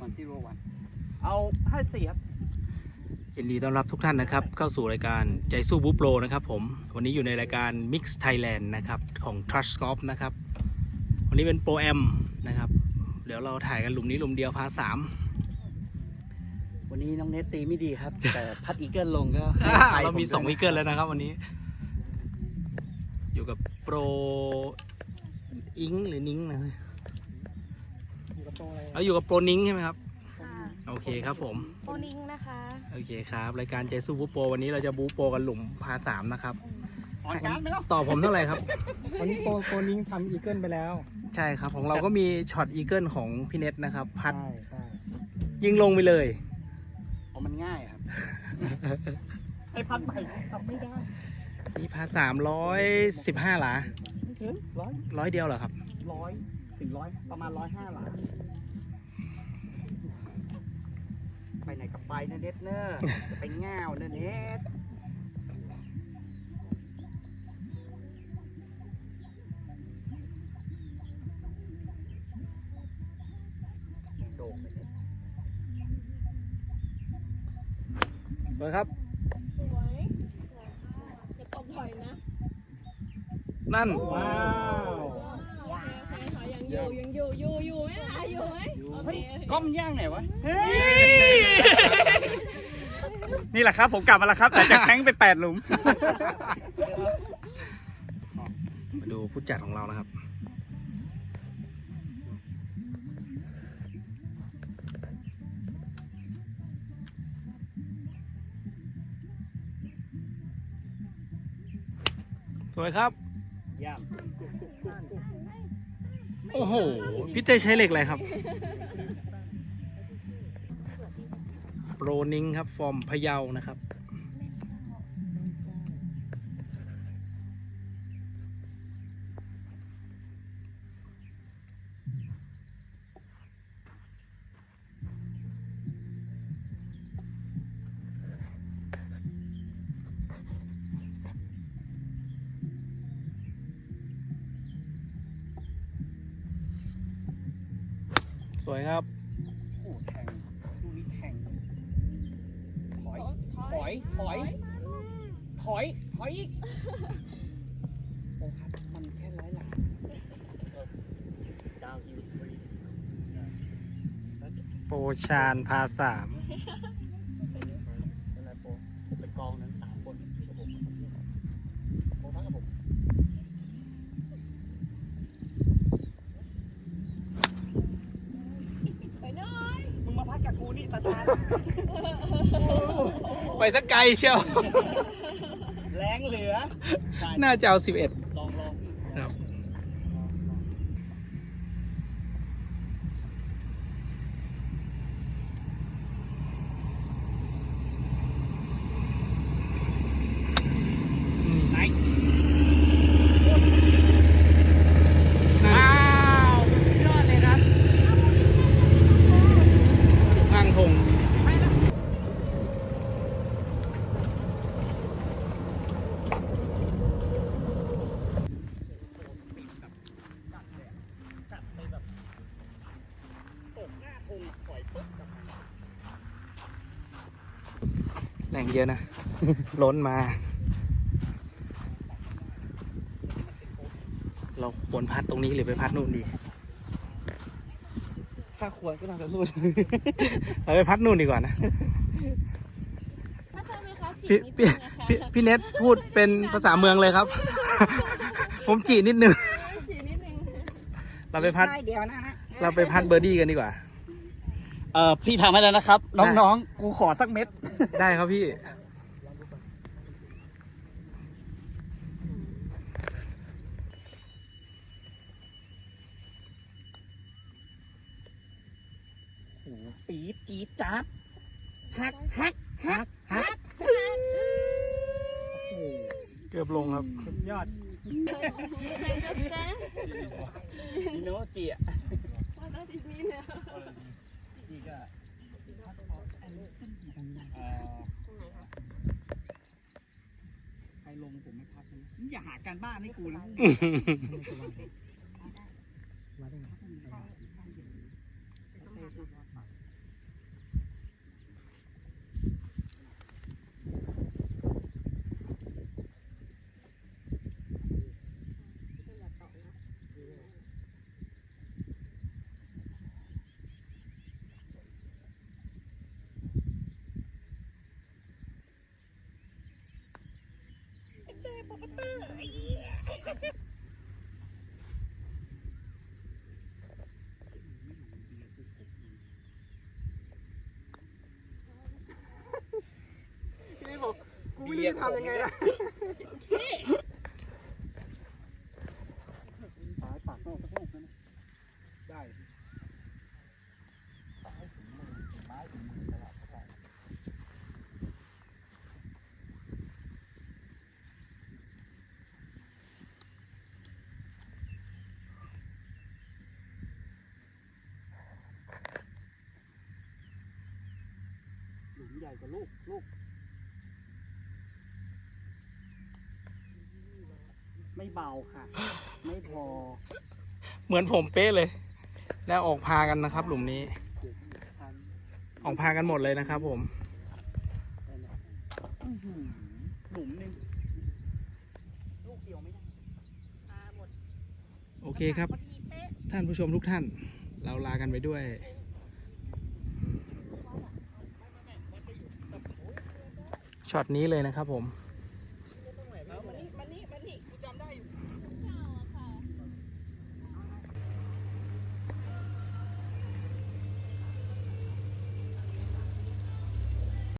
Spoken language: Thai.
วันซีโร่วันเอาห้าสี่ครับยินดีต้อนรับทุกท่านนะครับ เข้าสู่รายการใจสู้บูโปรนะครับผม วันนี้อยู่ในรายการ Mix Thailand นะครับ ของ Trust Golf นะครับ วันนี้เป็นโปรแอมนะครับ เดี๋ยวเราถ่ายกันหลุมนี้หลุมเดียวพาสามวันนี้น้องเนตตีไม่ดีครับ แต่พัดอีเกิลลงก็เรามี2วิกเกิลแล้วนะครับวันนี้ อยู่กับโปรอิงหรือนิ้งนะ เราอยู่กับโปรนิ้งใช่ไหมครับ ค่ะโอเคครับผมโอนิงนะคะ โอเคครับ รายการใจสู้บูโปรวันนี้เราจะบูโปรกันหลุมพาสามนะครับ ออนการ์ดไหมครับต่อผมเท่าไหร่ครับ วันนี้โปรโปรนิ้งทำอีเกิลไปแล้วใช่ครับ ของเราก็มีช็อตอีเกิลของพี่เน็ตนะครับ พัดใช่ใช่ยิงลงไปเลย อ๋อมันง่ายครับ ไอพัดใหม่ทำไม่ได้นี่พาสามร้อยสิบห้าหลาไม่ถึงร้อยร้อยเดียวเหรอครับ ร้อย ถึงร้อยประมาณร้อยห้าหลาไปไหนกับไปนะเน็ตเนอร์จะไปง่าวนะเน็ตยังโด่งเลยเน็ตสวยครับ สวยจะตบถอยนะ นั่น ว้าวโอเคค่ะยัง อยู่ยังอยู่อยู่อยู่ไหมล่ะอยู่ไหมโอเคเฮ้ยก้มย่างไหนวะนี่แหละครับ ผมกลับมาแล้วครับ แต่จะแข้งไปแปดหลุม มาดูผู้จัดของเรานะครับ สวยครับ ย่าง โอ้โห พี่เต้ใช้เหล็กอะไรครับ โปรนิงครับ ฟอร์มพะเยานะครับ สวยครับโอ้แข่งลูกนี้แทงถอย ถอย ถอย ถอย ถอยอีกโอ้ครับ มันแค่ร้อยหลาดาวฮิลสตรีโปรชานพาสาม เป็นไรโปรผมไปกองนั้นสามคนกับผมโปรทั้งกับผม ไปหน่อย มึ งมาพักกับกูนี่ตาชาญไปสักไกลเชียว แรงเหลือ น่าจะเอาสิบเอ็ด ลองลอง ครับ ไหน ว้าวสุดยอดเลยครับข้างทง จัดไปแบบตกหน้าพงปล่อยปุ๊บกลับมา แรงเยอะนะ ล้นมา เราควรพัดตรงนี้หรือไปพัดนู่นดี ถ้าควรก็น่าจะรุ่น เราไปพัดนู่นดีกว่านะถ้าเจอไหมคะจีพี่นิดพี่นึงนะคะพี่พี่เน็ตพูดเป็นภาษาเมืองเลยครับ ผมจีนิดนึงจีนิดนึงเราไปพัด เดียวนะนะ เราไปพัดเบอร์ดี้กันดีกว่า เออพี่ทำให้แล้วนะครับ น้องๆ กูขอสักเม็ด ได้ครับพี่ ปี๊ดจี๊ดจับฮักฮักฮักฮักเกือบลงครับ ยอดอิโนจิอะ นี่ก็เอ่อใครลงผมไม่พักนะอย่าหาการบ้านให้กูนะ มาได้ไง ยียดทำยังไงล่ะสายปากนอกสักลูกนะได้หลุมใหญ่กว่าลูกลูก ไม่เบาค่ะ ไม่พอเหมือนผมเป๊ะเลย แล้วออกพากันนะครับ หลุมนี้ทันออกพากันหมดเลยนะครับ ผมอื้อหือหลุมหนึ่งลูกเดียวไม่ได้โอเคครับท่านผู้ชมทุกท่าน เราลากันไปด้วย ช็อตนี้เลยนะครับผม